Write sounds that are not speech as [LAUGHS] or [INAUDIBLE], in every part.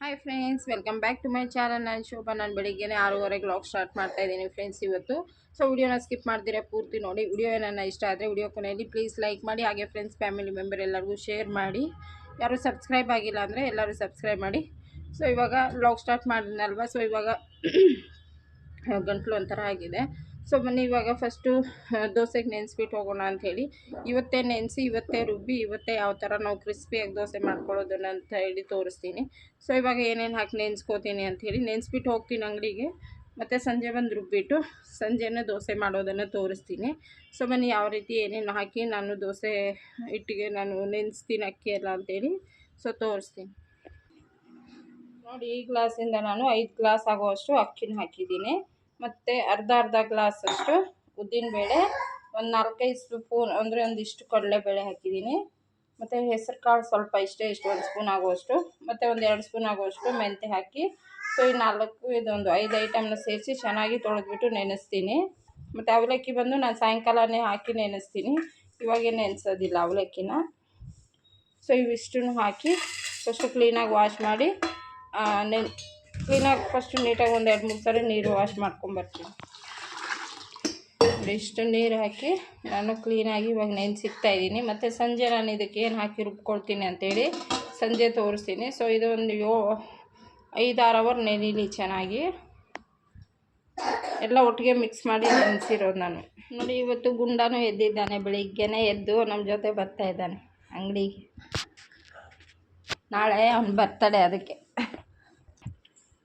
Hi friends welcome back to my channel ನಾನು ಶೋಭಾ, ನಾನು ಬೆಳಿಗ್ಗೆನೇ ಆರೂವರೆಗೆ log start ಮಾಡ್ತಾ ಇದ್ದೀನಿ ಫ್ರೆಂಡ್ಸ್ ಇವತ್ತು. ಸೊ ವಿಡಿಯೋನ ಸ್ಕಿಪ್ ಮಾಡ್ತೀರಾ ಪೂರ್ತಿ ನೋಡಿ. ವಿಡಿಯೋ ಏನನ್ನ ಇಷ್ಟ ಆದರೆ ವಿಡಿಯೋ ಕೊನೆಯಲ್ಲಿ ಪ್ಲೀಸ್ ಲೈಕ್ ಮಾಡಿ, ಹಾಗೆ ಫ್ರೆಂಡ್ಸ್ ಫ್ಯಾಮಿಲಿ ಮೆಂಬರ್ ಎಲ್ಲರಿಗೂ ಶೇರ್ ಮಾಡಿ. ಯಾರು ಸಬ್ಸ್ಕ್ರೈಬ್ ಆಗಿಲ್ಲ ಅಂದರೆ ಎಲ್ಲರೂ ಸಬ್ಸ್ಕ್ರೈಬ್ ಮಾಡಿ. ಸೊ ಇವಾಗ ಲಾಗ್ ಸ್ಟಾರ್ಟ್ ಮಾಡಿದ್ನಲ್ವ? ಸೊ ಇವಾಗ [CLEARS THROAT] ಗಂಟ್ಲು ಒಂಥರ ಆಗಿದೆ. ಸೊ ಬನ್ನಿ, ಇವಾಗ ಫಸ್ಟು ದೋಸೆಗೆ ನೆನೆಸ್ಬಿಟ್ಟು ಹೋಗೋಣ ಅಂಥೇಳಿ ಇವತ್ತೇ ನೆನೆಸಿ, ಇವತ್ತೇ ರುಬ್ಬಿ, ಇವತ್ತೇ ಯಾವ ಥರ ನಾವು ಕ್ರಿಸ್ಪಿಯಾಗಿ ದೋಸೆ ಮಾಡ್ಕೊಳ್ಳೋದನ್ನ ಅಂತ ಹೇಳಿ ತೋರಿಸ್ತೀನಿ. ಸೊ ಇವಾಗ ಏನೇನು ಹಾಕಿ ನೆನೆಸ್ಕೋತೀನಿ ಅಂಥೇಳಿ ನೆನೆಸ್ಬಿಟ್ಟು ಹೋಗ್ತೀನಿ ಅಂಗಡಿಗೆ, ಮತ್ತು ಸಂಜೆ ಬಂದು ರುಬ್ಬಿಟ್ಟು ಸಂಜೆನೇ ದೋಸೆ ಮಾಡೋದನ್ನು ತೋರಿಸ್ತೀನಿ. ಸೊ ಬನ್ನಿ, ಯಾವ ರೀತಿ ಏನೇನು ಹಾಕಿ ನಾನು ದೋಸೆ ಹಿಟ್ಟಿಗೆ ನಾನು ನೆನೆಸ್ತೀನಿ ಅಕ್ಕಿ ಎಲ್ಲ ಅಂತೇಳಿ ಸೊ ತೋರಿಸ್ತೀನಿ. ನೋಡಿ, ಈ ಗ್ಲಾಸಿಂದ ನಾನು ಐದು ಗ್ಲಾಸ್ ಆಗುವಷ್ಟು ಅಕ್ಕಿನ ಹಾಕಿದ್ದೀನಿ. ಮತ್ತು ಅರ್ಧ ಅರ್ಧ ಗ್ಲಾಸ್ ಅಷ್ಟು ಉದ್ದಿನಬೇಳೆ ಒಂದು ನಾಲ್ಕೈದು ಸ್ಪೂನ್ ಅಂದರೆ ಒಂದಿಷ್ಟು ಕಡಲೆಬೇಳೆ ಹಾಕಿದ್ದೀನಿ. ಮತ್ತು ಹೆಸರು ಕಾಳು ಸ್ವಲ್ಪ ಇಷ್ಟೇ, ಇಷ್ಟು ಒಂದು ಸ್ಪೂನ್ ಆಗುವಷ್ಟು. ಮತ್ತು ಒಂದು ಎರಡು ಸ್ಪೂನ್ ಆಗುವಷ್ಟು ಮೆಂತ್ಯ ಹಾಕಿ, ಸೊ ಈ ನಾಲ್ಕು ಇದೊಂದು ಐದು ಐಟಮ್ನ ಸೇರಿಸಿ ಚೆನ್ನಾಗಿ ತೊಳೆದ್ಬಿಟ್ಟು ನೆನೆಸ್ತೀನಿ. ಮತ್ತು ಅವಲಕ್ಕಿ ಬಂದು ನಾನು ಸಾಯಂಕಾಲನೇ ಹಾಕಿ ನೆನೆಸ್ತೀನಿ. ಇವಾಗೇ ನೆನೆಸೋದಿಲ್ಲ ಅವಲಕ್ಕಿನ. ಸೊ ಇವಿಷ್ಟನ್ನು ಹಾಕಿ ಫಸ್ಟು ಕ್ಲೀನಾಗಿ ವಾಶ್ ಮಾಡಿ ನೆನ್ ಕ್ಲೀನಾಗಿ ಫಸ್ಟು ನೀಟಾಗಿ ಒಂದು ಎರಡು ಮೂರು ಸರಿ ನೀರು ವಾಶ್ ಮಾಡ್ಕೊಂಬರ್ತೀನಿ ಇಷ್ಟು ನೀರು ಹಾಕಿ ನಾನು ಕ್ಲೀನಾಗಿ ಇವಾಗ ನೆನೆಸಿಕ್ತಾ ಇದ್ದೀನಿ. ಮತ್ತು ಸಂಜೆ ನಾನು ಇದಕ್ಕೆ ಏನು ಹಾಕಿ ರುಬ್ಕೊಳ್ತೀನಿ ಅಂತೇಳಿ ಸಂಜೆ ತೋರಿಸ್ತೀನಿ. ಸೊ ಇದು ಒಂದು ಯೋ ಐದಾರು ಅವರ್ ನೆನೀಲಿ ಚೆನ್ನಾಗಿ. ಎಲ್ಲ ಒಟ್ಟಿಗೆ ಮಿಕ್ಸ್ ಮಾಡಿ ನೆನೆಸಿರೋದು ನಾನು. ನೋಡಿ, ಇವತ್ತು ಗುಂಡಾನು ಎದ್ದಿದ್ದಾನೆ, ಬೆಳಿಗ್ಗೆನೇ ಎದ್ದು ನಮ್ಮ ಜೊತೆ ಬರ್ತಾ ಇದ್ದಾನೆ ಅಂಗಡಿಗೆ. ನಾಳೆ ಅವ್ನು ಬರ್ತಡೆ ಅದಕ್ಕೆ.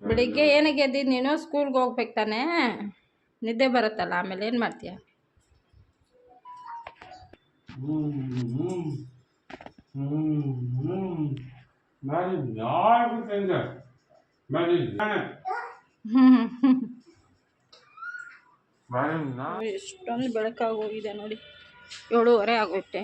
ಬೆಳಿಗ್ಗೆ ಏನಾಗೆ ಎದ್ದಿದ್ದು ನೀನು ಸ್ಕೂಲ್ಗೆ ಹೋಗ್ಬೇಕು ತಾನೇ ನಿದ್ದೆ ಬರುತ್ತಲ್ಲ ಆಮೇಲೆ ಏನು ಮಾಡ್ತೀಯ ಎಷ್ಟೊಂದು ಬೆಳಕಾಗೋಗಿದೆ ನೋಡಿ ಏಳುವರೆ ಆಗುತ್ತೆ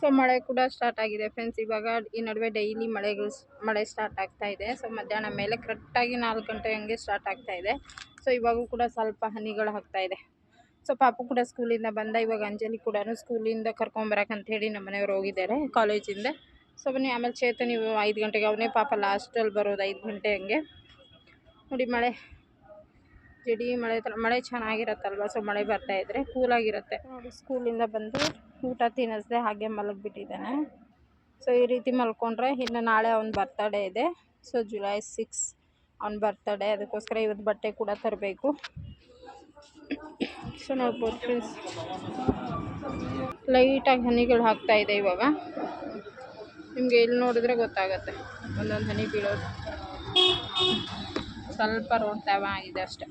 ಸೊ ಮಳೆ ಕೂಡ ಸ್ಟಾರ್ಟ್ ಆಗಿದೆ ಫ್ರೆಂಡ್ಸ್ ಇವಾಗ ಈ ನಡುವೆ ಡೈಲಿ ಮಳೆಗಳು ಮಳೆ ಸ್ಟಾರ್ಟ್ ಆಗ್ತಾ ಇದೆ. ಸೊ ಮಧ್ಯಾಹ್ನ ಮೇಲೆ ಕರೆಕ್ಟಾಗಿ ನಾಲ್ಕು ಗಂಟೆ ಹಂಗೆ ಸ್ಟಾರ್ಟ್ ಆಗ್ತಾ ಇದೆ. ಸೊ ಇವಾಗೂ ಕೂಡ ಸ್ವಲ್ಪ ಹನಿಗಳು ಆಗ್ತಾ ಇದೆ. ಸೊ ಪಾಪು ಕೂಡ ಸ್ಕೂಲಿಂದ ಬಂದ. ಇವಾಗ ಅಂಜಲಿ ಕೂಡ ಸ್ಕೂಲಿಂದ ಕರ್ಕೊಂಬರಕ್ಕೆ ಹೇಳಿ ನಮ್ಮ ಮನೆಯವ್ರು ಹೋಗಿದ್ದಾರೆ ಕಾಲೇಜಿಂದ ಸೊ ಬನ್ನಿ, ಆಮೇಲೆ ಚೇತನ್ ನೀವು ಐದು ಗಂಟೆಗೆ ಅವನೇ ಪಾಪ ಲಾಸ್ಟಲ್ಲಿ ಬರೋದು ಐದು ಗಂಟೆ ಹಂಗೆ. ನೋಡಿ, ಮಳೆ. ಜಡಿ ಮಳೆ ಥರ ಮಳೆ ಚೆನ್ನಾಗಿರತ್ತಲ್ವ? ಸೊ ಮಳೆ ಬರ್ತಾ ಇದ್ರೆ ಕೂಲಾಗಿರುತ್ತೆ ನೋಡಿ ಸ್ಕೂಲಿಂದ ಬಂದು ಊಟ ತಿನ್ನಿಸ್ದೆ, ಹಾಗೆ ಮಲಗಿಬಿಟ್ಟಿದ್ದಾನೆ. ಸೊ ಈ ರೀತಿ ಮಲ್ಕೊಂಡ್ರೆ ಇನ್ನು ನಾಳೆ ಅವ್ನ ಬರ್ತಡೇ ಇದೆ. ಸೊ ಜುಲೈ ಸಿಕ್ಸ್ ಅವ್ನ ಬರ್ತಡೇ ಅದಕ್ಕೋಸ್ಕರ ಇವತ್ತು ಬಟ್ಟೆ ಕೂಡ ತರಬೇಕು. ಸೊ ನೋಡ್ಬೋದು ಫ್ರೆಂಡ್ಸ್ ಲೈಟಾಗಿ ಹನಿಗಳು ಹಾಕ್ತಾಯಿದೆ ಇವಾಗ. ನಿಮಗೆ ಇಲ್ಲಿ ನೋಡಿದ್ರೆ ಗೊತ್ತಾಗುತ್ತೆ. ಒಂದೊಂದು ಹನಿ ಬೀಳೋದು. ಸ್ವಲ್ಪ ರೋಡ್ ತ್ಯಾವ ಆಗಿದೆ ಅಷ್ಟೆ.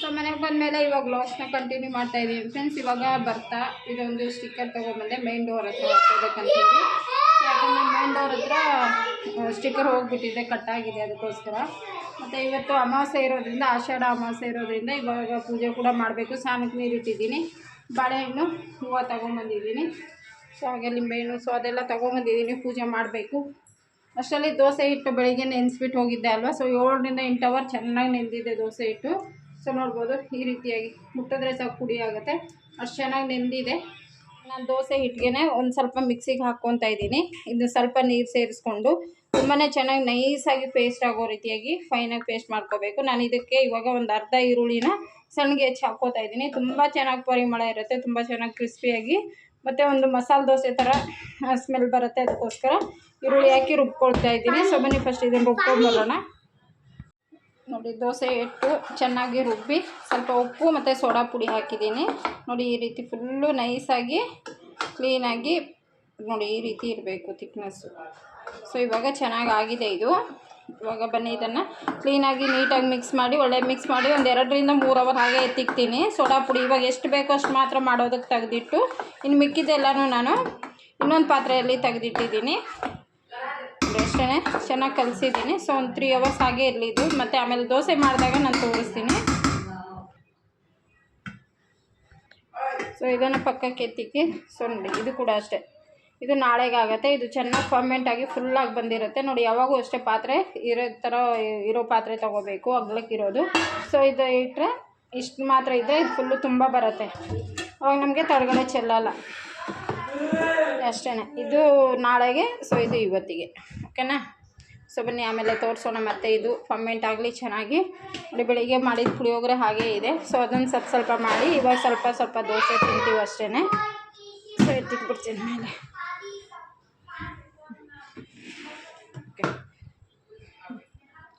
ಸೊ ಮನೆಗೆ ಬಂದಮೇಲೆ ಇವಾಗ ಬ್ಲೌಸ್ನ ಕಂಟಿನ್ಯೂ ಮಾಡ್ತಾ ಇದ್ದೀನಿ ಫ್ರೆಂಡ್ಸ್ ಇವಾಗ ಬರ್ತಾ ಇದೊಂದು ಸ್ಟಿಕ್ಕರ್ ತೊಗೊಂಬಂದೆ ಮೈನ್ ಡೋರ್ ಹತ್ರ ಹಾಕೋಬೇಕಂತೇಳಿ ಯಾಕಂದರೆ ಮೈನ್ ಡೋರ್ ಹತ್ರ ಸ್ಟಿಕ್ಕರ್ ಹೋಗಿಬಿಟ್ಟಿದೆ ಕಟ್ಟಾಗಿದೆ ಅದಕ್ಕೋಸ್ಕರ. ಮತ್ತು ಇವತ್ತು ಅಮಾವಾಸ್ಯೆ ಇರೋದ್ರಿಂದ, ಆಷಾಢ ಅಮಾವಾಸ್ಯೆ ಇರೋದ್ರಿಂದ ಇವಾಗ ಪೂಜೆ ಕೂಡ ಮಾಡಬೇಕು. ಸ್ನಾನಕ್ಕೆ ನೀರು ಇಟ್ಟಿದ್ದೀನಿ. ಬಾಳೆಹಣ್ಣು ಹೂವು ತೊಗೊಂಬಂದಿದ್ದೀನಿ. ಸೊ ಹಾಗೆ ಲಿಂಬೆಹಣ್ಣು ಸೊ ಅದೆಲ್ಲ ತೊಗೊಂಬಂದಿದ್ದೀನಿ ಪೂಜೆ ಮಾಡಬೇಕು. ಅಷ್ಟರಲ್ಲಿ ದೋಸೆ ಹಿಟ್ಟು ಬೆಳಿಗ್ಗೆ ನೆನೆಸ್ಬಿಟ್ಟು ಹೋಗಿದ್ದೆ ಅಲ್ವಾ? ಸೊ ಏಳರಿಂದ ಎಂಟು ಅವರ್ ಚೆನ್ನಾಗಿ ನೆಂದಿದೆ ದೋಸೆ ಹಿಟ್ಟು. ಸೊ ನೋಡ್ಬೋದು, ಈ ರೀತಿಯಾಗಿ ಮುಟ್ಟಿದ್ರೆ ಸಹ ಪುಡಿ ಆಗುತ್ತೆ. ಅಷ್ಟು ಚೆನ್ನಾಗಿ ನೆಂದಿದೆ. ನಾನು ದೋಸೆ ಹಿಟ್ಟಿಗೆ ಒಂದು ಸ್ವಲ್ಪ ಮಿಕ್ಸಿಗೆ ಹಾಕ್ಕೊತಾ ಇದ್ದೀನಿ. ಇದು ಸ್ವಲ್ಪ ನೀರು ಸೇರಿಸ್ಕೊಂಡು ತುಂಬಾ ಚೆನ್ನಾಗಿ ನೈಸಾಗಿ ಪೇಸ್ಟ್ ಆಗೋ ರೀತಿಯಾಗಿ ಫೈನಾಗಿ ಪೇಸ್ಟ್ ಮಾಡ್ಕೋಬೇಕು. ನಾನು ಇದಕ್ಕೆ ಇವಾಗ ಒಂದು ಅರ್ಧ ಈರುಳ್ಳಿನ ಸಣ್ಣಗೆ ಹೆಚ್ಚಿ ಹಾಕ್ಕೋತಾ ಇದ್ದೀನಿ. ತುಂಬ ಚೆನ್ನಾಗಿ ಪರಿಮಳ ಇರುತ್ತೆ, ತುಂಬ ಚೆನ್ನಾಗಿ ಕ್ರಿಸ್ಪಿಯಾಗಿ ಮತ್ತು ಒಂದು ಮಸಾಲೆ ದೋಸೆ ಥರ ಸ್ಮೆಲ್ ಬರುತ್ತೆ ಅದಕ್ಕೋಸ್ಕರ. ಈರುಳ್ಳಿ ಹಾಕಿ ರುಬ್ಕೊಳ್ತಾ ಇದ್ದೀನಿ. ಸೊ, ಬನ್ನಿ ಫಸ್ಟ್ ಇದನ್ನು ರುಬ್ಕೊಂಡು ಬರೋಣ ನೋಡಿ, ದೋಸೆ ಇಟ್ಟು ಚೆನ್ನಾಗಿ ರುಬ್ಬಿ, ಸ್ವಲ್ಪ ಉಪ್ಪು ಮತ್ತು ಸೋಡಾ ಪುಡಿ ಹಾಕಿದ್ದೀನಿ. ನೋಡಿ, ಈ ರೀತಿ ಫುಲ್ಲು ನೈಸಾಗಿ ಕ್ಲೀನಾಗಿ ನೋಡಿ, ಈ ರೀತಿ ಇರಬೇಕು ತಿಕ್ನೆಸ್ಸು ಸೊ, ಇವಾಗ ಚೆನ್ನಾಗಿ ಆಗಿದೆ ಇದು. ಇವಾಗ ಬನ್ನಿ ಇದನ್ನು. ಕ್ಲೀನಾಗಿ ನೀಟಾಗಿ ಮಿಕ್ಸ್ ಮಾಡಿ, ಒಳ್ಳೆ ಮಿಕ್ಸ್ ಮಾಡಿ ಒಂದು ಎರಡರಿಂದ ಮೂರು ಅವರ್ ಹಾಗೆ ಎತ್ತಿಕ್ತೀನಿ. ಸೋಡಾ ಪುಡಿ ಇವಾಗ ಎಷ್ಟು ಬೇಕೋ ಅಷ್ಟು ಮಾತ್ರ ಮಾಡೋದಕ್ಕೆ ತೆಗೆದಿಟ್ಟು, ಇನ್ನು ಮಿಕ್ಕಿದ್ದೆಲ್ಲನೂ ನಾನು ಇನ್ನೊಂದು ಪಾತ್ರೆಯಲ್ಲಿ ತೆಗೆದಿಟ್ಟಿದ್ದೀನಿ. ಅಷ್ಟೇ, ಚೆನ್ನಾಗಿ ಕಲಿಸಿದ್ದೀನಿ. ಸೊ ಒಂದು ತ್ರೀ ಅವರ್ಸ್ ಹಾಗೆ ಇರಲಿದ್ದು ಮತ್ತು ಆಮೇಲೆ ದೋಸೆ ಮಾಡಿದಾಗ ನಾನು ತೋರಿಸ್ತೀನಿ. ಸೊ ಇದನ್ನು ಪಕ್ಕಕ್ಕೆ ಎತ್ತಿಕ್ಕಿ. ಸೊ ಇದು ಕೂಡ ಅಷ್ಟೇ. ಇದು ನಾಳೆಗೆ ಆಗುತ್ತೆ ಇದು ಚೆನ್ನಾಗಿ ಫರ್ಮೆಂಟ್ ಆಗಿ ಫುಲ್ಲಾಗಿ ಬಂದಿರುತ್ತೆ. ನೋಡಿ, ಯಾವಾಗೂ ಅಷ್ಟೇ ಪಾತ್ರೆ ಇರೋ ಥರ ಇರೋ ಪಾತ್ರೆ ತೊಗೋಬೇಕು ಅಗ್ಲಕ್ಕಿರೋದು ಸೊ ಇದು ಇಟ್ಟರೆ ಇಷ್ಟು ಮಾತ್ರ ಇದೆ. ಇದು ಫುಲ್ಲು ತುಂಬ ಬರುತ್ತೆ. ಅವಾಗ ನಮಗೆ ತಡಗಡೆ ಚೆಲ್ಲಲ್ಲ. ಅಷ್ಟೇ ಇದು ನಾಳೆಗೆ ಸೊ ಇದು ಇವತ್ತಿಗೆ. ಓಕೆನಾ? ಸೊ ಬನ್ನಿ, ಆಮೇಲೆ ತೋರಿಸೋಣ ಮತ್ತೆ ಇದು ಫರ್ಮೆಂಟ್ ಆಗಲಿ ಚೆನ್ನಾಗಿ. ಬೆಳಿಗ್ಗೆ ಮಾಡಿದ ಪುಳಿಯೋಗರೆ ಹಾಗೇ ಇದೆ. ಸೊ ಅದನ್ನು ಸ್ವಲ್ಪ ಸ್ವಲ್ಪ ಮಾಡಿ, ಇವಾಗ ಸ್ವಲ್ಪ ಸ್ವಲ್ಪ ದೋಸೆ ತಿಂತೀವಿ ಅಷ್ಟೇ ಸೊ ಎತ್ತಿಟ್ಬಿಡ್ತೀನಿ ಮೇಲೆ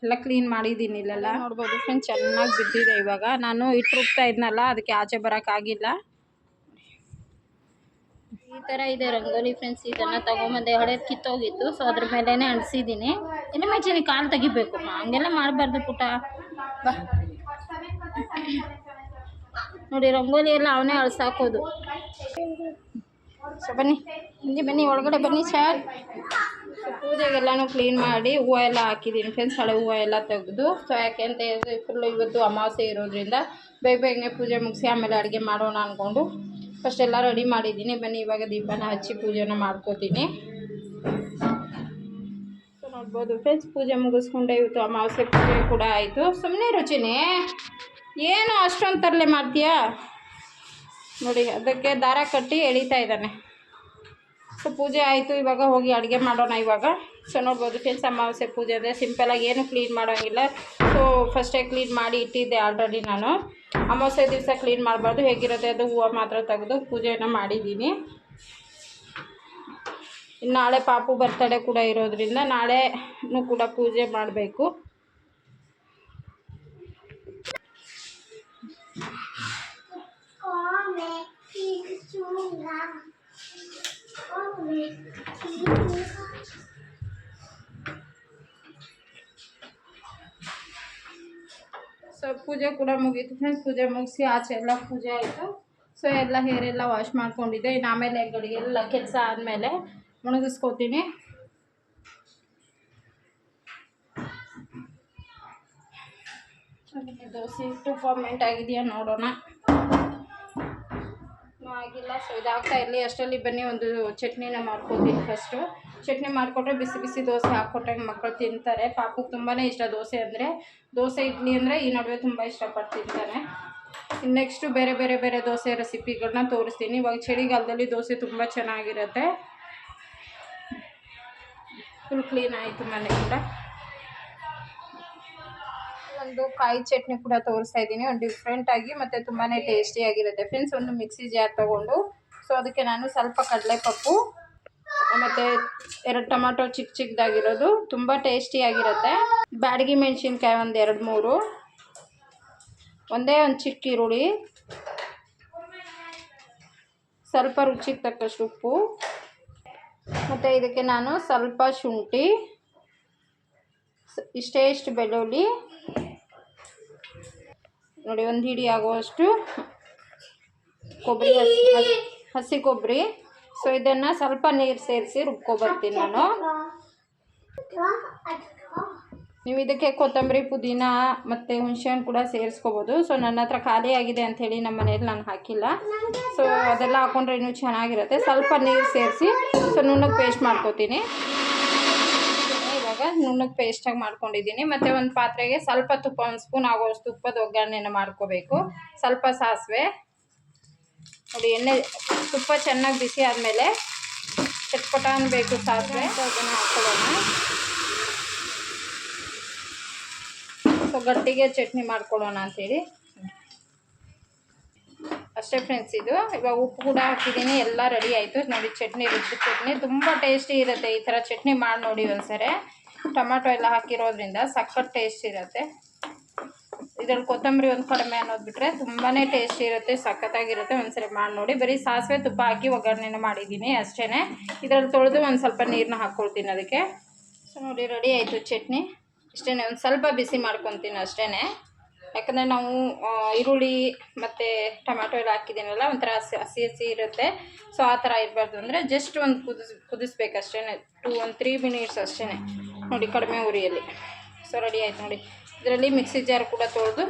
ಎಲ್ಲ ಕ್ಲೀನ್ ಮಾಡಿದ್ದೀನಿ ಇಲ್ಲೆಲ್ಲ. ನೋಡ್ಬೋದು ಫ್ರೆಂಡ್ಸ್ ಚೆನ್ನಾಗಿ ಬಿದ್ದಿದೆ ಇವಾಗ. ನಾನು ಇಟ್ಟು ರುಬ್ತಾ ಇದ್ನಲ್ಲ ಅದಕ್ಕೆ ಆಚೆ ಬರೋಕ್ಕಾಗಿಲ್ಲ ಈ ಥರ ಇದೆ ರಂಗೋಲಿ ಫ್ರೆಂಡ್ಸ್ ಇದನ್ನು ತೊಗೊಂಬಂದೆ. ಹಳೇದು ಕಿತ್ತೋಗಿತ್ತು ಸೊ ಅದ್ರ ಮೇಲೇ ಅಂಟಿಸಿದ್ದೀನಿ. ಇನ್ನು ಮೆಚ್ಚಿನಿ ಕಾಲು ತೆಗಿಬೇಕು. ಹಂಗೆಲ್ಲ ಮಾಡಬಾರ್ದು ಪುಟ. ಬಾ. ನೋಡಿ ರಂಗೋಲಿ ಎಲ್ಲ ಅವನೇ ಅಳ್ಸಾಕೋದು. ಸೊ ಬನ್ನಿ. ಬನ್ನಿ ಬನ್ನಿ ಒಳಗಡೆ ಬನ್ನಿ ಸರ್ ಪೂಜೆಗೆಲ್ಲನೂ ಕ್ಲೀನ್ ಮಾಡಿ ಹೂವು ಎಲ್ಲ ಹಾಕಿದ್ದೀನಿ ಫ್ರೆಂಡ್ಸ್ ಹಳೆ ಹೂವು ಎಲ್ಲ ತೆಗೆದು ಸೊ ಯಾಕೆ ಅಂತ ಹೇಳಿದ್ರೆ ಫುಲ್ಲು ಇವತ್ತು ಅಮಾವಾಸ್ಯೆ ಇರೋದ್ರಿಂದ ಬೇಗ ಬೇಗನೆ ಪೂಜೆ ಮುಗಿಸಿ ಆಮೇಲೆ ಅಡುಗೆ ಮಾಡೋಣ ಅಂದ್ಕೊಂಡು ಫಸ್ಟ್ ಎಲ್ಲ ರೆಡಿ ಮಾಡಿದ್ದೀನಿ. ಬನ್ನಿ, ಇವಾಗ ದೀಪನ ಹಚ್ಚಿ ಪೂಜೆನ ಮಾಡ್ಕೋತೀನಿ. ಸೊ ನೋಡ್ಬೋದು ಫ್ರೆಂಡ್ಸ್ ಪೂಜೆ ಮುಗಿಸ್ಕೊಂಡೆ ಇವತ್ತು ಅಮಾವಾಸ್ಯೆ ಪೂಜೆ ಕೂಡ ಆಯಿತು. ಸುಮ್ಮನೆ ರುಚಿನೇ? ಏನು ಅಷ್ಟೊಂದು ತರಲೆ ಮಾಡ್ತೀಯಾ? ನೋಡಿ, ಅದಕ್ಕೆ ದಾರ ಕಟ್ಟಿ ಎಳಿತಾ ಇದ್ದಾನೆ. ಸೊ ಪೂಜೆ ಆಯಿತು, ಇವಾಗ ಹೋಗಿ ಅಡುಗೆ ಮಾಡೋಣ ಇವಾಗ. ಸೊ ನೋಡ್ಬೋದು ಫ್ರೆಂಡ್ಸ್ ಅಮಾವಾಸ್ಯೆ ಪೂಜೆ ಅಂದರೆ ಸಿಂಪಲಾಗಿ ಏನು ಕ್ಲೀನ್ ಮಾಡೋಂಗಿಲ್ಲ. ಸೊ ಫಸ್ಟೇ ಕ್ಲೀನ್ ಮಾಡಿ ಇಟ್ಟಿದ್ದೆ ಆಲ್ರೆಡಿ ನಾನು. ಅಮಾವಾಸ್ಯೆ ದಿವಸ ಕ್ಲೀನ್ ಮಾಡಬಾರ್ದು, ಹೇಗಿರುತ್ತೆ ಅದು ಹೂವು ಮಾತ್ರ ತೆಗೆದು ಪೂಜೆಯನ್ನು ಮಾಡಿದ್ದೀನಿ. ನಾಳೆ ಪಾಪು ಬರ್ತಡೇ ಕೂಡ ಇರೋದ್ರಿಂದ ನಾಳೆನೂ ಕೂಡ ಪೂಜೆ ಮಾಡಬೇಕು. ಸೊ ಪೂಜೆ ಕೂಡ ಮುಗೀತು ಫ್ರೆಂಡ್ಸ್ ಪೂಜೆ ಮುಗಿಸಿ ಆಚೆ ಎಲ್ಲ ಪೂಜೆ ಆಯಿತು ಸೊ ಎಲ್ಲ ಹೇರ್ ಎಲ್ಲ ವಾಶ್ ಮಾಡ್ಕೊಂಡಿದ್ದೆ ಇನ್ನು ಆಮೇಲೆ ಎಲ್ಲ ಕೆಲಸ ಆದಮೇಲೆ ಒಣಗಿಸ್ಕೊತೀನಿ ದೋಸೆ ಇಟ್ಟು ಫಾರ್ಮೆಂಟ್ ಆಗಿದೆಯಾ ನೋಡೋಣ ಆಗಿಲ್ಲ ಸೊ ಇದಾಗ್ತಾ ಇರಲಿ. ಅಷ್ಟರಲ್ಲಿ ಬನ್ನಿ, ಒಂದು ಚಟ್ನಿನ ಮಾಡ್ಕೊತೀನಿ ಫಸ್ಟು ಚಟ್ನಿ ಮಾಡಿಕೊಟ್ರೆ ಬಿಸಿ ಬಿಸಿ ದೋಸೆ ಹಾಕ್ಕೊಟ್ರೆ ಮಕ್ಕಳು ತಿಂತಾರೆ. ಪಾಪಕ್ಕೆ ತುಂಬಾ ಇಷ್ಟ ದೋಸೆ ಅಂದರೆ. ದೋಸೆ, ಇಡ್ಲಿ ಅಂದರೆ ಈ ನಡುವೆ ತುಂಬ ಇಷ್ಟಪಟ್ಟು ತಿಂತಾನೆ. ನೆಕ್ಸ್ಟು ಬೇರೆ ಬೇರೆ ಬೇರೆ ದೋಸೆ ರೆಸಿಪಿಗಳನ್ನ ತೋರಿಸ್ತೀನಿ. ಇವಾಗ ಚಳಿಗಾಲದಲ್ಲಿ ದೋಸೆ ತುಂಬ ಚೆನ್ನಾಗಿರುತ್ತೆ. ಫುಲ್ ಕ್ಲೀನ್ ಆಯಿತು ಮನೆ ಕೂಡ ಒಂದು ಕಾಯಿ ಚಟ್ನಿ ಕೂಡ ತೋರಿಸ್ತಾ ಇದ್ದೀನಿ. ಒಂದು ಡಿಫ್ರೆಂಟಾಗಿ ಮತ್ತು ತುಂಬಾ ಟೇಸ್ಟಿಯಾಗಿರುತ್ತೆ ಫ್ರೆಂಡ್ಸ್ ಒಂದು ಮಿಕ್ಸಿ ಜಾರ್ ತೊಗೊಂಡು. ಸೊ ಅದಕ್ಕೆ ನಾನು ಸ್ವಲ್ಪ ಕಡಲೆಪಪ್ಪು, ಮತ್ತು ಎರಡು ಟೊಮಾಟೊ ಚಿಕ್ಕ ಚಿಕ್ಕದಾಗಿರೋದು ತುಂಬ ಟೇಸ್ಟಿಯಾಗಿರುತ್ತೆ ಬ್ಯಾಡಗಿ ಮೆಣಸಿನ್ಕಾಯಿ ಒಂದು ಎರಡು ಮೂರು. ಒಂದೇ ಒಂದು ಚಿಕ್ಕ ಈರುಳ್ಳಿ. ಸ್ವಲ್ಪ ರುಚಿಗೆ ತಕ್ಕಷ್ಟು ಉಪ್ಪು. ಮತ್ತು ಇದಕ್ಕೆ ನಾನು ಸ್ವಲ್ಪ ಶುಂಠಿ. ಇಷ್ಟೇ ಇಷ್ಟು ಬೆಳ್ಳುಳ್ಳಿ. ನೋಡಿ, ಒಂದು ಹಿಡಿ ಆಗುವಷ್ಟು ಕೊಬ್ಬರಿ, ಹಸಿ ಕೊಬ್ಬರಿ. ಸೊ ಇದನ್ನು ಸ್ವಲ್ಪ ನೀರು ಸೇರಿಸಿ ರುಬ್ಕೊಬರ್ತೀನಿ ನಾನು. ನೀವು ಇದಕ್ಕೆ ಕೊತ್ತಂಬರಿ, ಪುದೀನ ಮತ್ತು ಹುಣಸೆಹಣ್ಣು ಕೂಡ ಸೇರಿಸ್ಕೋಬೋದು. ಸೊ ನನ್ನ ಹತ್ರ ಖಾಲಿ ಆಗಿದೆ ಅಂಥೇಳಿ ನಮ್ಮ ಮನೇಲಿ ನಾನು ಹಾಕಿಲ್ಲ. ಸೊ ಅದೆಲ್ಲ ಹಾಕೊಂಡ್ರೆ ಇನ್ನೂ ಚೆನ್ನಾಗಿರುತ್ತೆ. ಸ್ವಲ್ಪ ನೀರು ಸೇರಿಸಿ ಸೊ ನುಣ್ಣಗೆ ಪೇಸ್ಟ್ ಮಾಡ್ಕೋತೀನಿ. ಇವಾಗ ನುಣ್ಣಗೆ ಪೇಸ್ಟಾಗಿ ಮಾಡ್ಕೊಂಡಿದ್ದೀನಿ. ಮತ್ತು ಒಂದು ಪಾತ್ರೆಗೆ ಸ್ವಲ್ಪ ತುಪ್ಪ, ಒಂದು ಸ್ಪೂನ್ ಆಗೋಷ್ಟು ತುಪ್ಪದ ಒಗ್ಗರಣೆನ ಮಾಡ್ಕೋಬೇಕು. ಸ್ವಲ್ಪ ಸಾಸಿವೆ, ನೋಡಿ ಎಣ್ಣೆ, ತುಪ್ಪ ಚೆನ್ನಾಗಿ ಬಿಸಿ ಆದಮೇಲೆ ಚಟ್ಪಟ ಅನ್ಬೇಕು ಸಾಸಿವೆ. ಅದನ್ನು ಹಾಕ್ಕೊಳ್ಳೋಣ ಸೊ, ಗಟ್ಟಿಗೆ ಚಟ್ನಿ ಮಾಡ್ಕೊಳ್ಳೋಣ ಅಂಥೇಳಿ ಅಷ್ಟೇ ಫ್ರೆಂಡ್ಸ್ ಇದು. ಇವಾಗ ಉಪ್ಪು ಕೂಡ ಹಾಕಿದ್ದೀನಿ. ಎಲ್ಲ ರೆಡಿ ಆಯಿತು. ನೋಡಿ ಚಟ್ನಿ ರುಚಿ ಚಟ್ನಿ. ತುಂಬ ಟೇಸ್ಟಿ ಇರುತ್ತೆ ಈ ಥರ ಚಟ್ನಿ ಮಾಡಿ ನೋಡಿ ಒಂದ್ಸರಿ. ಟೊಮಾಟೊ ಎಲ್ಲ ಹಾಕಿರೋದ್ರಿಂದ ಸಖತ್ ಟೇಸ್ಟ್ ಇರುತ್ತೆ. ಇದ್ರಲ್ಲಿ ಕೊತ್ತಂಬರಿ ಒಂದು ಕಡಿಮೆ ಅನ್ನೋದು ಬಿಟ್ಟರೆ ತುಂಬಾ ಟೇಸ್ಟಿ ಇರುತ್ತೆ, ಸಖತ್ತಾಗಿರುತ್ತೆ. ಒಂದ್ಸರಿ ಮಾಡಿ ನೋಡಿ. ಬರೀ ಸಾಸಿವೆ ತುಪ್ಪ ಹಾಕಿ ಒಗ್ಗರಣೆನ ಮಾಡಿದ್ದೀನಿ ಅಷ್ಟೇ ಇದರಲ್ಲಿ ತೊಳೆದು ಒಂದು ಸ್ವಲ್ಪ ನೀರನ್ನ ಹಾಕ್ಕೊಳ್ತೀನಿ ಅದಕ್ಕೆ. ಸೊ ನೋಡಿ ರೆಡಿ ಆಯಿತು ಚಟ್ನಿ. ಇಷ್ಟೇ ಒಂದು ಸ್ವಲ್ಪ ಬಿಸಿ ಮಾಡ್ಕೊತೀನಿ ಅಷ್ಟೇ ಯಾಕಂದರೆ ನಾವು ಈರುಳ್ಳಿ ಮತ್ತು ಟೊಮ್ಯಾಟೊ ಎಲ್ಲ ಹಾಕಿದ್ದೀನಲ್ಲ, ಒಂಥರ ಹಸಿ ಹಸಿ ಹಸಿ ಇರುತ್ತೆ. ಸೊ ಆ ಥರ ಇರಬಾರ್ದು ಅಂದರೆ ಜಸ್ಟ್ ಒಂದು ಕುದಿಸ್ ಕುದಿಸ್ಬೇಕು ಅಷ್ಟೇ ಟೂ ಒಂದು ತ್ರೀ ಮಿನಿಟ್ಸ್ ಅಷ್ಟೇ ನೋಡಿ ಕಡಿಮೆ ಉರಿಯಲ್ಲಿ. ಸೊ ರೆಡಿ ಆಯ್ತು ನೋಡಿ. ಇದರಲ್ಲಿ ಮಿಕ್ಸಿ ಜಾರ್ ಕೂಡ ತೊಳೆದು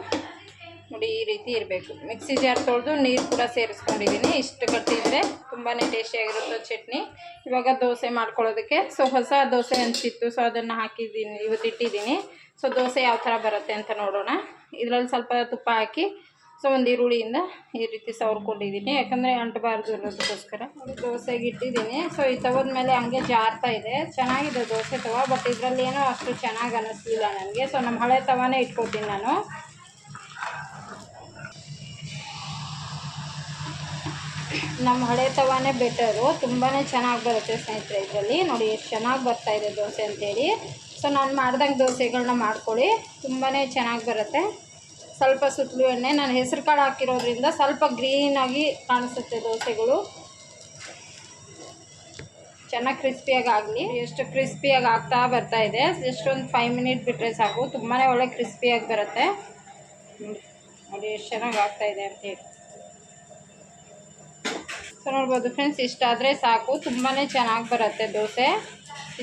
ನೋಡಿ ಈ ರೀತಿ ಇರಬೇಕು. ಮಿಕ್ಸಿ ಜಾರ್ ತೊಳೆದು ನೀರು ಕೂಡ ಸೇರಿಸ್ಕೊಂಡಿದ್ದೀನಿ. ಇಷ್ಟು ಕಟ್ಟಿದರೆ ತುಂಬಾ ಟೇಸ್ಟಿಯಾಗಿರುತ್ತೆ ಚಟ್ನಿ. ಇವಾಗ ದೋಸೆ ಮಾಡ್ಕೊಳ್ಳೋದಕ್ಕೆ. ಸೊ ಹೊಸ ದೋಸೆ ಅನಿಸಿತ್ತು. ಸೊ ಅದನ್ನು ಹಾಕಿದ್ದೀನಿ, ಇವತ್ತು ಇಟ್ಟಿದ್ದೀನಿ. ಸೊ ದೋಸೆ ಯಾವ ಥರ ಬರುತ್ತೆ ಅಂತ ನೋಡೋಣ. ಇದರಲ್ಲಿ ಸ್ವಲ್ಪ ತುಪ್ಪ ಹಾಕಿ ಸೊ ಒಂದು ಈರುಳ್ಳಿಯಿಂದ ಈ ರೀತಿ ಸವರ್ಕೊಂಡಿದ್ದೀನಿ. ಯಾಕಂದರೆ ಅಂಟಬಾರ್ದು ಅನ್ನೋದಕ್ಕೋಸ್ಕರ. ದೋಸೆಗೆ ಇಟ್ಟಿದ್ದೀನಿ. ಸೊ ಈ ಮೇಲೆ ಹಂಗೆ ಜಾರ್ತಾ ಇದೆ. ಚೆನ್ನಾಗಿದೆ ದೋಸೆ ತವ ಬಟ್ ಇದರಲ್ಲಿ ಏನೋ ಅಷ್ಟು ಚೆನ್ನಾಗಿ ಅನ್ನಿಸ್ಲಿಲ್ಲ ನನಗೆ. ಸೊ ನಮ್ಮ ಹಳೆ ತವಾನೇ ಇಟ್ಕೊತೀನಿ ನಾನು. ನಮ್ಮ ಹಳೆ ತವಾನೇ ಬೆಟರು. ತುಂಬಾ ಚೆನ್ನಾಗಿ ಬರುತ್ತೆ ಸ್ನೇಹಿತರೆ ಇದರಲ್ಲಿ. ನೋಡಿ ಎಷ್ಟು ಚೆನ್ನಾಗಿ ಬರ್ತಾ ಇದೆ ದೋಸೆ ಅಂತೇಳಿ. ಸೊ ನಾನು ಮಾಡ್ದಂಗೆ ದೋಸೆಗಳನ್ನ ಮಾಡ್ಕೊಳ್ಳಿ. ತುಂಬಾ ಚೆನ್ನಾಗಿ ಬರುತ್ತೆ. ಸ್ವಲ್ಪ ಸುತ್ತಲೂ ಎಣ್ಣೆ. ನಾನು ಹೆಸರು ಕಾಳು ಹಾಕಿರೋದ್ರಿಂದ ಸ್ವಲ್ಪ ಗ್ರೀನಾಗಿ ಕಾಣಿಸುತ್ತೆ ದೋಸೆಗಳು. ಚೆನ್ನಾಗಿ ಕ್ರಿಸ್ಪಿಯಾಗಿ ಆಗಲಿ. ಎಷ್ಟು ಕ್ರಿಸ್ಪಿಯಾಗಿ ಆಗ್ತಾ ಬರ್ತಾ ಇದೆ. ಜಸ್ಟ್ ಒಂದು ಫೈವ್ ಮಿನಿಟ್ ಬಿಟ್ಟರೆ ಸಾಕು. ತುಂಬಾ ಒಳ್ಳೆ ಕ್ರಿಸ್ಪಿಯಾಗಿ ಬರುತ್ತೆ. ನೋಡಿ ಎಷ್ಟು ಚೆನ್ನಾಗಿ ಆಗ್ತಾ ಇದೆ ಅಂತೇಳಿ ಸೊ ನೋಡ್ಬೋದು ಫ್ರೆಂಡ್ಸ್ ಇಷ್ಟಾದರೆ ಸಾಕು. ತುಂಬಾ ಚೆನ್ನಾಗಿ ಬರುತ್ತೆ ದೋಸೆ.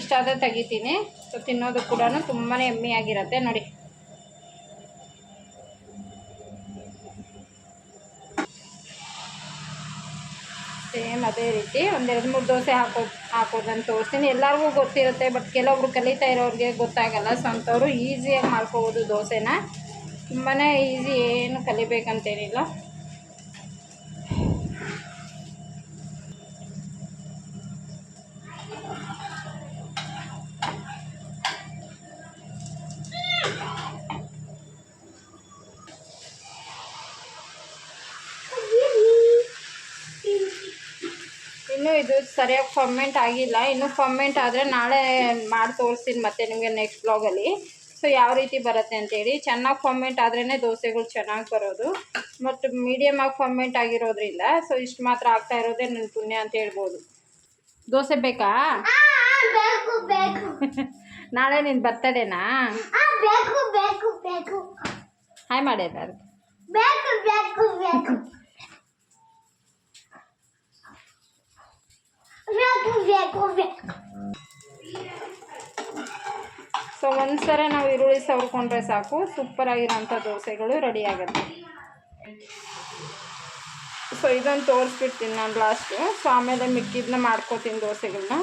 ಇಷ್ಟಾದರೆ ತೆಗಿತೀನಿ. ಸೊ ತಿನ್ನೋದು ಕೂಡ ತುಂಬಾ ಎಮ್ಮಿಯಾಗಿರುತ್ತೆ ನೋಡಿ. ಸೇಮ್ ಅದೇ ರೀತಿ ಒಂದೆರಡು ಮೂರು ದೋಸೆ ಹಾಕೋ ಹಾಕೋದನ್ನು ತೋರಿಸ್ತೀನಿ. ಎಲ್ಲರಿಗೂ ಗೊತ್ತಿರುತ್ತೆ, ಬಟ್ ಕೆಲವೊಬ್ರು ಕಲಿತಾ ಇರೋರಿಗೆ ಗೊತ್ತಾಗಲ್ಲ. ಸೊ ಅಂಥವ್ರು ಈಸಿಯಾಗಿ ಮಾಡ್ಕೋಬೋದು ದೋಸೆನ. ತುಂಬಾ ಈಸಿ ಏನು ಕಲಿಬೇಕಂತೇನಿಲ್ಲ. ಸರಿಯಾಗಿ ಫರ್ಮೆಂಟ್ ಆಗಿಲ್ಲ. ಇನ್ನೂ ಫರ್ಮೆಂಟ್ ಆದರೆ ನಾಳೆ ಮಾಡಿ ತೋರಿಸ್ತೀನಿ ಮತ್ತೆ ನಿಮಗೆ ನೆಕ್ಸ್ಟ್ ಬ್ಲಾಗಲ್ಲಿ ಸೊ ಯಾವ ರೀತಿ ಬರುತ್ತೆ ಅಂತೇಳಿ. ಚೆನ್ನಾಗಿ ಫರ್ಮೆಂಟ್ ಆದ್ರೇ ದೋಸೆಗಳು ಚೆನ್ನಾಗಿ ಬರೋದು. ಮತ್ತು ಮೀಡಿಯಮ್ ಆಗಿ ಫರ್ಮೆಂಟ್ ಆಗಿರೋದ್ರಿಂದ ಸೊ ಇಷ್ಟು ಮಾತ್ರ ಆಗ್ತಾ ಇರೋದೇ ನನ್ನ ಪುಣ್ಯ ಅಂತ ಹೇಳ್ಬೋದು. ದೋಸೆ ಬೇಕಾ? [LAUGHS] ನಾಳೆ ನಿನ್ನ ಬರ್ತಡೇನಾ ಆ ಬೇಕು ಬೇಕು ಬೇಕು. ಹಾಯ್ ಮಾಡಿ ಎಲ್ಲರೂ ಬೇಕು ಬೇಕು ಬೇಕು ಬೇಕು ಬೇಕು ಬೇಕು ಸೊ ಒಂದ್ಸಲ ನಾವು ಈರುಳ್ಳಿ ಸವರ್ಕೊಂಡ್ರೆ ಸಾಕು. ಸೂಪರ್ ಆಗಿರೋಂಥ ದೋಸೆಗಳು ರೆಡಿ ಆಗುತ್ತೆ. ಸೊ ಇದನ್ನು ತೋರಿಸ್ಬಿಡ್ತೀನಿ ನಾನು ಲಾಸ್ಟು ಸೊ ಆಮೇಲೆ ಮಿಕ್ಕಿದ್ನ ಮಾಡ್ಕೋತೀನಿ ದೋಸೆಗಳನ್ನ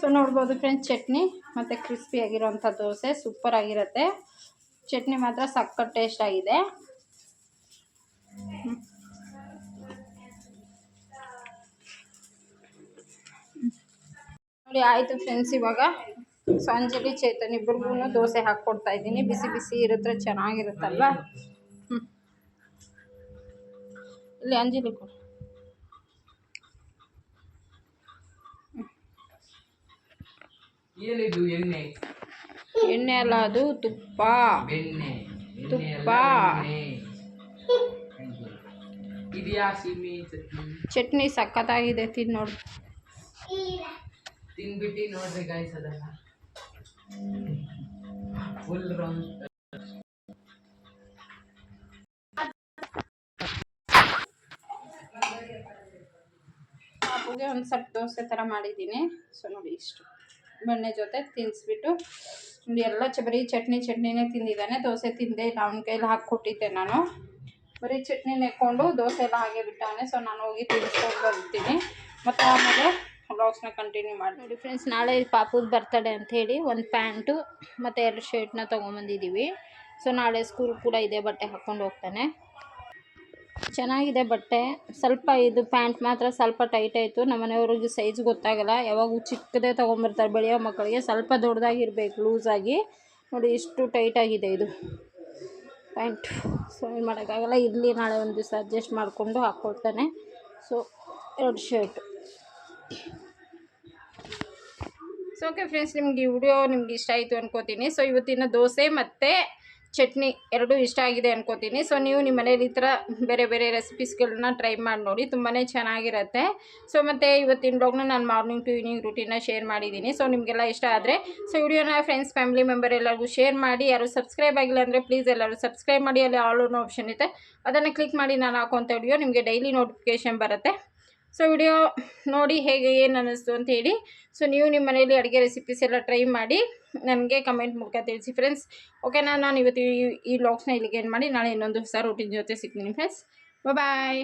ಸೊ ನೋಡ್ಬೋದು ಫ್ರೆಂಡ್ಸ್ ಚಟ್ನಿ ಮತ್ತು ಕ್ರಿಸ್ಪಿ ಆಗಿರೋಂಥ ದೋಸೆ ಸೂಪರ್ ಆಗಿರುತ್ತೆ. ಚಟ್ನಿ ಮಾತ್ರ ಸಖತ್ ಟೇಸ್ಟ್ ಆಗಿದೆ. ನೋಡಿ ಆಯಿತು ಫ್ರೆಂಡ್ಸ್ ಇವಾಗ ಸಂಜೆಲಿ ಚೇತನ್ ಇಬ್ಬರಿಗೂ ದೋಸೆ ಹಾಕ್ಕೊಡ್ತಾ ಇದ್ದೀನಿ. ಬಿಸಿ ಬಿಸಿ ಇರುತ್ತೆ ಚೆನ್ನಾಗಿರುತ್ತಲ್ವ? ಹ್ಞೂ ಇಲ್ಲಿ ಅಂಜಲಿ ಕೊಡು. ಎಣ್ಣೆ? ಎಣ್ಣೆ ಅಲ್ಲ ಅದು ತುಪ್ಪ. ಬೆಣ್ಣೆ. ತುಪ್ಪ. ಚಟ್ನಿ? ಚಟ್ನಿ ಸಖತ್ತಾಗಿದೆ ತಿನ್ನೋಡು. ನೋಡಿ ತಿನ್ಬಿಟ್ಟು ನೋಡ್ರಿ ಗಾಯ್ಸ್ ಅದನ್ನ ಫುಲ್ ರೌಂಡ್ ಒಂದು ಸ್ವಲ್ಪ ದೋಸೆ ಥರ ಮಾಡಿದ್ದೀನಿ. ಸೊ ನೋಡಿ ಇಷ್ಟು. ಬೆಣ್ಣೆ ಜೊತೆ ತಿನ್ನಿಸ್ಬಿಟ್ಟು ಎಲ್ಲ ಚ ಬರೀ ಚಟ್ನಿ ಚಟ್ನಿನೇ ತಿಂದಿದ್ದಾನೆ. ದೋಸೆ ತಿಂದೆ ಇಲ್ಲ, ಅವನ ಕೈಲಿ ಹಾಕ್ಕೊಟ್ಟಿದ್ದೆ ನಾನು. ಬರೀ ಚಟ್ನಿ ನೆಕ್ಕೊಂಡು ದೋಸೆ ಎಲ್ಲ ಹಾಗೆ ಬಿಟ್ಟಾನೆ. ಸೊ ನಾನು ಹೋಗಿ ತಿನ್ನಿಸ್ಕೊಂಡು ಬರ್ತೀನಿ ಮತ್ತು ಆಮೇಲೆ ವ್ಲಾಗ್ಸ್ನ ಕಂಟಿನ್ಯೂ ಮಾಡಿ. ನೋಡಿ ಫ್ರೆಂಡ್ಸ್ ನಾಳೆ ಪಾಪುದ ಬರ್ತಡೆ ಅಂಥೇಳಿ ಒಂದು ಪ್ಯಾಂಟು ಮತ್ತು ಎರಡು ಶರ್ಟ್ನ ತೊಗೊಂಬಂದಿದ್ದೀವಿ ಸೊ ನಾಳೆ ಸ್ಕೂಲ್ ಕೂಡ ಇದೆ ಬಟ್ಟೆ ಹಾಕ್ಕೊಂಡು ಹೋಗ್ತಾನೆ. ಚೆನ್ನಾಗಿದೆ ಬಟ್ಟೆ. ಸ್ವಲ್ಪ ಇದು ಪ್ಯಾಂಟ್ ಮಾತ್ರ ಸ್ವಲ್ಪ ಟೈಟ್ ಆಯಿತು. ನಮ್ಮ ಮನೆಯವ್ರಿಗೆ ಸೈಜ್ ಗೊತ್ತಾಗಲ್ಲ. ಯಾವಾಗ ಚಿಕ್ಕದೇ ತೊಗೊಂಬರ್ತಾರೆ. ಬೆಳೆಯೋ ಮಕ್ಕಳಿಗೆ ಸ್ವಲ್ಪ ದೊಡ್ಡದಾಗಿರ್ಬೇಕು ಲೂಸಾಗಿ ನೋಡಿ, ಇಷ್ಟು ಟೈಟ್ ಆಗಿದೆ ಇದು ಪ್ಯಾಂಟ್ ಸೊ ಏನು ಮಾಡೋಕ್ಕಾಗಲ್ಲ. ಇರಲಿ, ನಾಳೆ ಒಂದು ದಿವಸ ಅಡ್ಜಸ್ಟ್ ಮಾಡಿಕೊಂಡು ಹಾಕ್ಕೊಳ್ತಾನೆ ಸೊ ಎರಡು ಶರ್ಟ್ ಸೊ ಓಕೆ ಫ್ರೆಂಡ್ಸ್ ನಿಮ್ಗೆ ಈ ವಿಡಿಯೋ ನಿಮ್ಗೆ ಇಷ್ಟ ಆಯಿತು ಅನ್ಕೋತೀನಿ. ಸೊ ಇವತ್ತಿನ ದೋಸೆ ಮತ್ತು ಚಟ್ನಿ ಎರಡೂ ಇಷ್ಟ ಆಗಿದೆ ಅನ್ಕೋತೀನಿ. ಸೊ ನೀವು ನಿಮ್ಮ ಮನೇಲಿ ಈ ಥರ ಬೇರೆ ಬೇರೆ ರೆಸಿಪೀಸ್ಗಳನ್ನ ಟ್ರೈ ಮಾಡಿ ನೋಡಿ ತುಂಬಾ ಚೆನ್ನಾಗಿರುತ್ತೆ. ಸೊ ಮತ್ತು ಇವತ್ತಿನ ಬ್ಲಾಗ್ನ ನಾನು ಮಾರ್ನಿಂಗ್ ಟು ಈವ್ನಿಂಗ್ ರೂಟೀನ ಶೇರ್ ಮಾಡಿದ್ದೀನಿ. ಸೊ ನಿಮಗೆಲ್ಲ ಇಷ್ಟ ಆದರೆ ಸೊ ವಿಡಿಯೋನ ಫ್ರೆಂಡ್ಸ್ ಫ್ಯಾಮಿಲಿ ಮೆಂಬರ್ ಎಲ್ಲರಿಗೂ ಶೇರ್ ಮಾಡಿ. ಯಾರು ಸಬ್ಸ್ಕ್ರೈಬ್ ಆಗಿಲ್ಲ ಅಂದರೆ ಪ್ಲೀಸ್ ಎಲ್ಲರೂ ಸಬ್ಸ್ಕ್ರೈಬ್ ಮಾಡಿ. ಅಲ್ಲಿ ಆಲ್ ಅನ್ನೋ ಆಪ್ಷನ್ ಇದೆ ಅದನ್ನು ಕ್ಲಿಕ್ ಮಾಡಿ, ನಾನು ಹಾಕೋಂಥ ವಿಡಿಯೋ ನಿಮಗೆ ಡೈಲಿ ನೋಟಿಫಿಕೇಷನ್ ಬರುತ್ತೆ. ಸೊ ವಿಡಿಯೋ ನೋಡಿ ಹೇಗೆ ಏನು ಅನ್ನಿಸ್ತು ಅಂತ ಹೇಳಿ. ಸೊ ನೀವು ನಿಮ್ಮ ಮನೇಲಿ ಅಡುಗೆ ರೆಸಿಪೀಸ್ ಎಲ್ಲ ಟ್ರೈ ಮಾಡಿ ನನಗೆ ಕಮೆಂಟ್ ಮೂಲಕ ತಿಳಿಸಿ ಫ್ರೆಂಡ್ಸ್ ಓಕೆನಾ ನಾನು ಇವತ್ತು ಈ ಬ್ಲಾಗ್ಸ್ನ ಇಲ್ಲಿಗೆ ಏನು ಮಾಡಿ. ನಾಳೆ ಇನ್ನೊಂದು ಹೊಸ ರೂಟಿನ ಜೊತೆ ಸಿಗ್ತೀನಿ ಫ್ರೆಂಡ್ಸ್ ಬಾಯ್